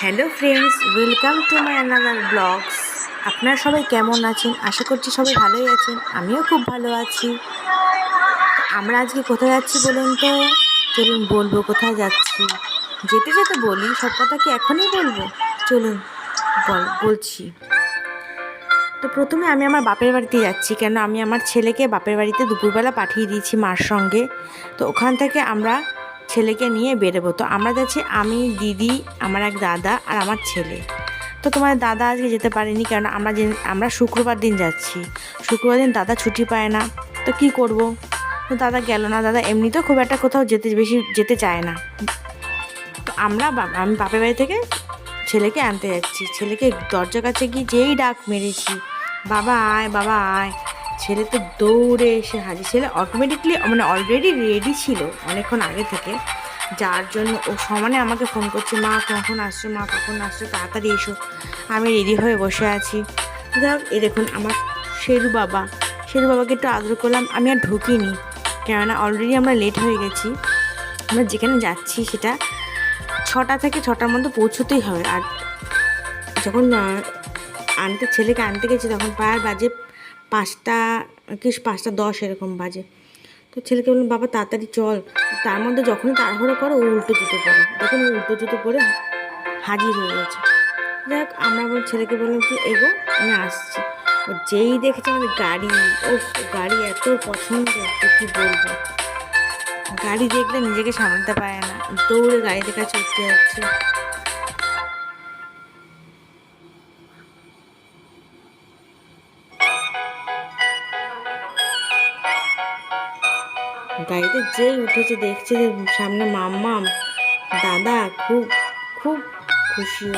Hello friends, welcome to my another blogs. আপনারা সবাই কেমন আছেন? আশা করছি সবাই ভালোই আছেন। আমিও খুব ভালো আছি। আমরা আজকে কোথায় যাচ্ছি বলুন তো? চলুন বলব কোথায় যাচ্ছি। যেতে যেতে বলি, সব কথা কি এখনই বলব? চলুন, বল, বলছি। তো প্রথমে আমি আমার বাপের বাড়িতে যাচ্ছি, কেন আমি আমার ছেলেকে বাপের বাড়িতে দুপুরবেলা পাঠিয়ে দিয়েছি মার সঙ্গে। তো ওখান থেকে আমরা ছেলেকে নিয়ে বেরোবো। তো আমরা যাচ্ছি আমি, দিদি, আমার এক দাদা আর আমার ছেলে। তো তোমার দাদা আজকে যেতে পারেনি কারণ আমরা যে, আমরা শুক্রবার দিন যাচ্ছি। শুক্রবার দিন দাদা ছুটি পায় না। তো কি করব? তো দাদা গেল না। দাদা এমনিতেও খুব একটা কোথাও যেতে বেশি, যেতে চায় না। তো আমরা আমি বাপের বাড়ি থেকে ছেলেকে আনতে যাচ্ছি। ছেলেকে দরজার কাছে গিয়ে যেই ডাক মেরেছি, বাবা আয় বাবা আয়। ছেলে তো দৌড়ে এসে হাজির। ছেলে অটোমেটিকলি মানে অলরেডি রেডি ছিল অনেকক্ষণ আগে থেকে। যার জন্য ও সমানে আমাকে ফোন করছে, মা, কখন আসছো? মা, কখন আসছো? তাড়াতাড়ি এসো। আমি রেডি হয়ে বসে আছি। যাক এ দেখুন আমার শেরু বাবা। শেরু বাবাকে একটু আদর করলাম। আমি আর ঢুকিনি, কেননা অলরেডি আমরা লেট হয়ে গেছি। আমরা যেখানে যাচ্ছি সেটা ছটা থেকে ছটার মধ্যে পৌঁছতেই হবে আর যখন আনতে ছেলেকে আনতে গেছি, তখন প্রায় বাজে পাঁচটা কি পাঁচটা, দশ এরকম বাজে। তো ছেলেকে বললাম, বাবা, তাড়াতাড়ি চল। তার মধ্যে যখনই তাড়াহুড়ো করো, ও উল্টো জুতো পরে। দেখুন, ও উল্টো জুতো পরে হাজির হয়ে গেছে। যাক, আমরা বল ছেলেকে বললাম কি এগো আমি আসছি। ও যেই দেখেছে আমাদের গাড়ি ও গাড়ি এত পছন্দ কি বলব? গাড়ি দেখলে নিজেকে সামলাতে পারে না। দৌড়ে গাড়িতে কাছে উঠতে যাচ্ছে। গাড়িতে যেই উঠেছে, দেখছে যে সামনে মাম্মাম দাদা খুব খুব খুশি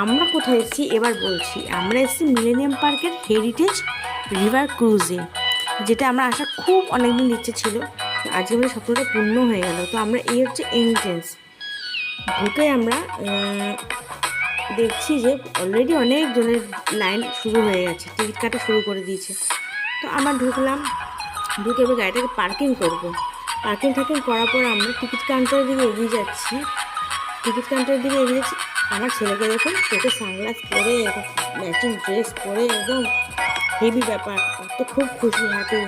আমরা কোথায় এসেছি? এবার বলছি, আমরা এসেছি মিলেনিয়াম পার্কের হেরিটেজ রিভার ক্রুজে যেটা আমরা আসা খুব অনেকদিন ইচ্ছে ছিল, আজকে আমাদের স্বপ্নটা পূর্ণ হয়ে গেল। তো আমরা, এই হচ্ছে এন্ট্রেন্স ঢুকে আমরা দেখছি যে অলরেডি অনেকজনের লাইন শুরু হয়ে গেছে, টিকিট কাটা শুরু করে দিয়েছে। তো আমরা ঢুকলাম ঢুকে এবার গাড়িটাকে পার্কিং করব। পার্কিং টার্কিং করার পর আমরা টিকিট কাউন্টারের দিকে এগিয়ে যাচ্ছি। টিকিট কাউন্টারের দিকে এগিয়ে যাচ্ছি। আমার ছেলেকে দেখুন, চোখে সানগ্লাস পরে ম্যাচিং ড্রেস পরে, একদম হেভি ব্যাপার। তো খুব খুশি হ্যাপি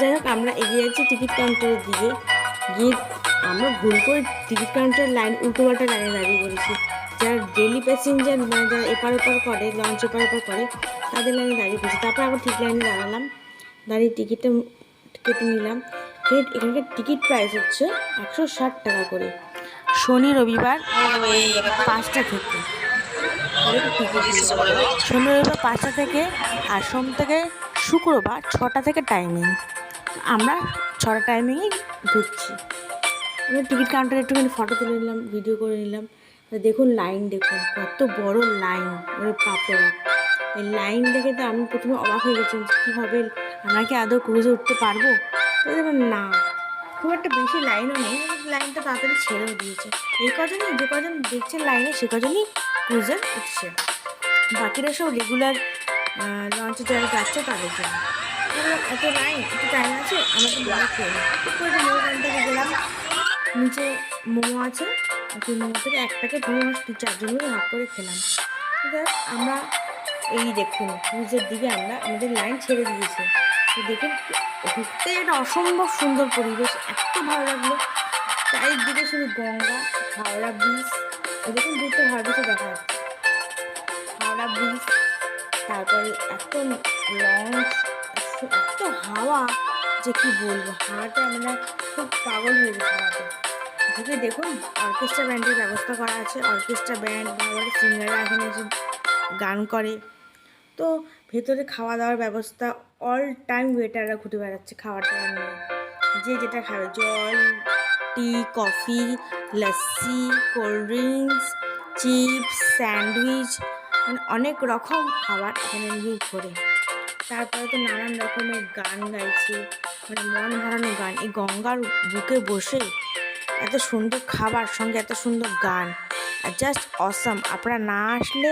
যাই হোক, আমরা এগিয়ে যাচ্ছি টিকিট কাউন্টারের দিকে। গিয়ে আমরা ভুল করে টিকিট কাউন্টার লাইন উল্টোপাল্টা লাইনে দাঁড়িয়ে পড়েছি। যারা ডেলি প্যাসেঞ্জার মানে যারা এপার ওপার করে লঞ্চ এপার ওপার করে, তাদের লাইনে দাঁড়িয়ে পড়েছি। তারপর আবার ঠিক লাইনে দাঁড়ালাম। দাঁড়িয়ে টিকিটটা কেটে নিলাম। এখানকার টিকিট প্রাইস হচ্ছে একশো ষাট টাকা করে। শনি রবিবার পাঁচটা থেকে। শনি রবিবার পাঁচটা থেকে আর সোম থেকে শুক্রবার ছটা থেকে টাইমিং আমরা ছটা টাইমিংয়ে ঢুকছি আমরা টিকিট কাউন্টারে একটুখানি ফটো তুলে নিলাম ভিডিও করে নিলাম। দেখুন লাইন দেখুন কত বড় লাইন ওরে পাপড়া এই লাইন দেখে তো আমি প্রথমে অবাক হয়ে গেছি কীভাবে আমরা কি আদৌ ক্রুজে উঠতে পারব? না। খুব একটা বেশি লাইনও নেই লাইনটা তাড়াতাড়ি ছেড়েও দিয়েছে। এই কজনই, যে কজন দেখছেন লাইনে সে কজনই ক্রুজে উঠছে। বাকিরা সব রেগুলার লঞ্চে যারা যাচ্ছে তাদের জন্য। এত লাইন একটু টাইম আছে মোমো খেয়ে নিই। তো মোমো কাউন্টারে গেলাম। নিচে মোমো আছে সেই মোমো থেকে এক প্যাকেট মোমো দু চারজন মিলে ভাগ করে খেলাম। আমরা এই দেখুন ক্রুজের দিকে আমরা আমাদের লাইন ছেড়ে দিয়েছে। দেখুন, ঘুরতে একটা অসম্ভব সুন্দর পরিবেশ, এত ভালো লাগল। চারিদিকে শুধু গঙ্গা, হাওড়া ব্রিজ দেখুন দূরটা হাওড়া ব্রিজে দেখা যাচ্ছে। হাওড়া ব্রিজ তারপরে এত লঞ্চ, এত হাওয়া, যে কি বলব, হাওয়াটা আমরা খুব পাগল হয়ে গেছে হাওয়াতে দেখুন অর্কেস্ট্রা ব্যান্ডের ব্যবস্থা করা আছে অর্কেস্ট্রা ব্যান্ড ভালো সিঙ্গাররা এখানে এসে গান করে। তো ভেতরে খাওয়া দাওয়ার ব্যবস্থা অল টাইম ওয়েটাররা ঘুরে বেড়াচ্ছে খাবার টাবার নিয়ে। যে যেটা খাবে, জল tea coffee lassi cold drinks chips sandwich মানে অনেক রকম খাবার এখানে নিয়ে ঘোরে। তারপরে তো নানান রকমের গান গাইছে মানে মন ভরানো গান। এই গঙ্গার বুকে বসে এত সুন্দর খাবার, সঙ্গে এত সুন্দর গান। আর জাস্ট অসম আপনারা না আসলে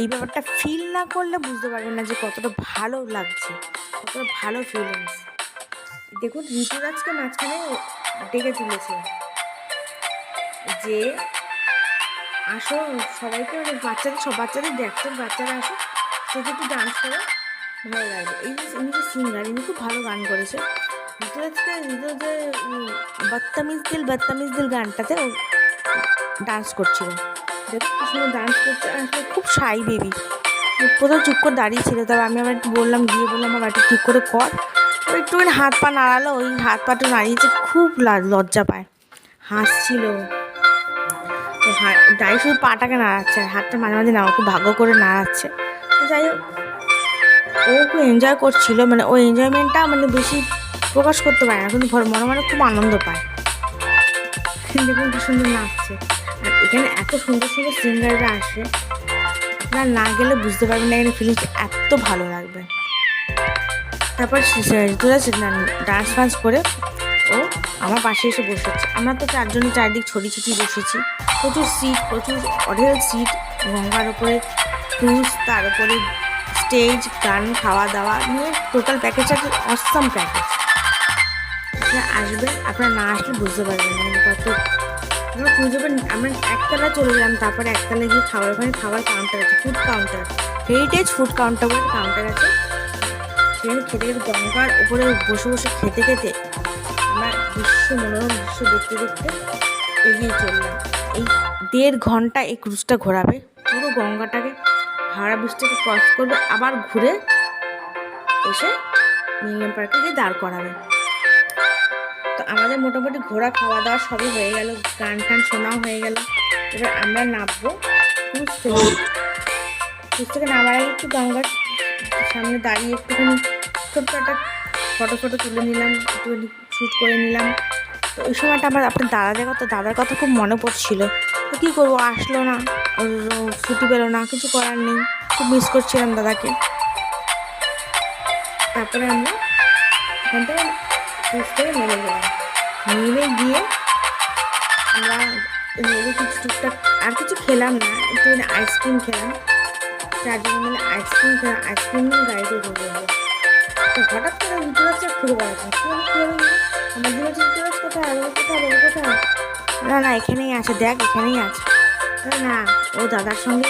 এই ব্যাপারটা ফিল না করলে বুঝতে পারবেন না যে কতটা ভালো লাগছে, কতটা ভালো ফিলিংস দেখুন ঋতুরাজকে মাঝখানে ডেকে তুলেছে যে, আসো সবাইকে মানে বাচ্চাদের, সব বাচ্চাদের দেখতো বাচ্চারা আসো সে একটু ডান্স করে, ভালো লাগবে। এই যে ইনি যে সিঙ্গার ইনি খুব ভালো গান করেছে। ঋতুরাজকে ঋতু যে বদতামিজ দিল বদতামিজ দিল গানটাতে ডান্স করছিল। সুন্দর ডান্স করছে আসলে খুব সাই বেবি কোথাও চুপ করে দাঁড়িয়ে ছিল, তবে আমি আবার বললাম, গিয়ে বললাম আমার একটু ঠিক করে কর। ও একটুখানি হাত পা নাড়ালো, ওই হাত পাটা নাড়িয়েছে খুব লজ্জা পায়। হাসছিল হাত শুধু পাটাকে নাড়াচ্ছে আর হাতটা মাঝে মাঝে নাড়া খুব ভাগ্য করে নাড়াচ্ছে। যাই হোক, ও খুব এনজয় করছিল মানে ওই এনজয়মেন্টটা মানে বেশি প্রকাশ করতে পারে না, কিন্তু মনে মনে খুব আনন্দ পায়। দেখুন কি সুন্দর নাচছে। এখানে এত সুন্দর সুন্দর সিঙ্গাররা আসে। আপনারা না গেলে বুঝতে পারবেন না এখানে ফিলিংস এত ভালো লাগবে। তারপর ডান্স ফান্স করে ও আমার পাশে এসে বসেছে। আমরা তো চারজনে চারদিক ছড়ি ছিটিয়ে বসেছি। প্রচুর সিট প্রচুর অঢেল সিট গঙ্গার ওপরে ক্রুজ তার উপরে স্টেজ গান, খাওয়া দাওয়া নিয়ে টোটাল প্যাকেজটা অসম প্যাকেজ আসবেন, আপনারা না আসলে বুঝতে পারবেন কত আমরা খুঁজে পাই আমরা একতলা চলে গেলাম, তারপরে একতলা গিয়ে খাবার, ওখানে খাবার কাউন্টার আছে food counter heritage food counter বলে কাউন্টার আছে। সেখানে খেতে খেতে গঙ্গার উপরে বসে বসে খেতে খেতে আমরা দৃশ্য মনোরম দৃশ্য দেখতে দেখতে এগিয়ে চললাম। এই দেড় ঘণ্টা এই ক্রুজটা ঘোরাবে, পুরো গঙ্গাটাকে, হাওড়া ব্রিজটাকে ক্রস করবে, আবার ঘুরে এসে মিলিনিয়াম পার্কে গিয়ে দাঁড় করাবে। তো আমাদের মোটামুটি ঘোরা খাওয়া দাওয়া সবই হয়ে গেল, গান টান শোনাও হয়ে গেল। এবার আমরা নামবো ক্রুজ থেকে। নামার আগে একটু গঙ্গার সামনে দাঁড়িয়ে একটুখানি ছোট্ট একটা ফটো ফটো তুলে নিলাম, একটুখানি শ্যুট করে নিলাম। তো ওই সময়টা আমার, আপনার দাদাদের কথা, দাদার কথা খুব মনে পড়ছিল। তো কী করব, আসলো না ছুটি পেল না, কিছু করার নেই, খুব মিস করছিলাম দাদাকে। তারপরে আমরা ওখান থেকে থেকে নেমে গেলাম নেমে গিয়ে আমরা নেমে কিছু টুকটাক আর কিছু খেলাম না একটুখানি আইসক্রিম খেলাম। চারজনে মিলে আইসক্রিম খেলাম আইসক্রিম নিয়ে গাড়িতে উঠে গেলো তো হঠাৎ করে ঘুরে কী হলো কী হলো? আমার দিন হচ্ছে ঋতুরাজ কোথায়? বাবু কোথায়? বাবু কোথায়? না না, এখানেই আছে। দেখ, এখানেই আছে। না, ও দাদার সঙ্গে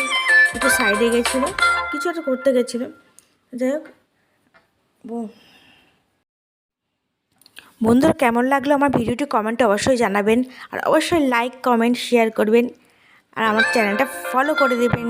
একটু সাইডে গেছিল। কিছু একটা করতে গেছিল। যাই হোক বন্ধুরা কেমন লাগল আমার ভিডিওটি কমেন্টে অবশ্যই জানাবেন আর অবশ্যই লাইক কমেন্ট শেয়ার করবেন আর আমার চ্যানেলটা ফলো করে দেবেন।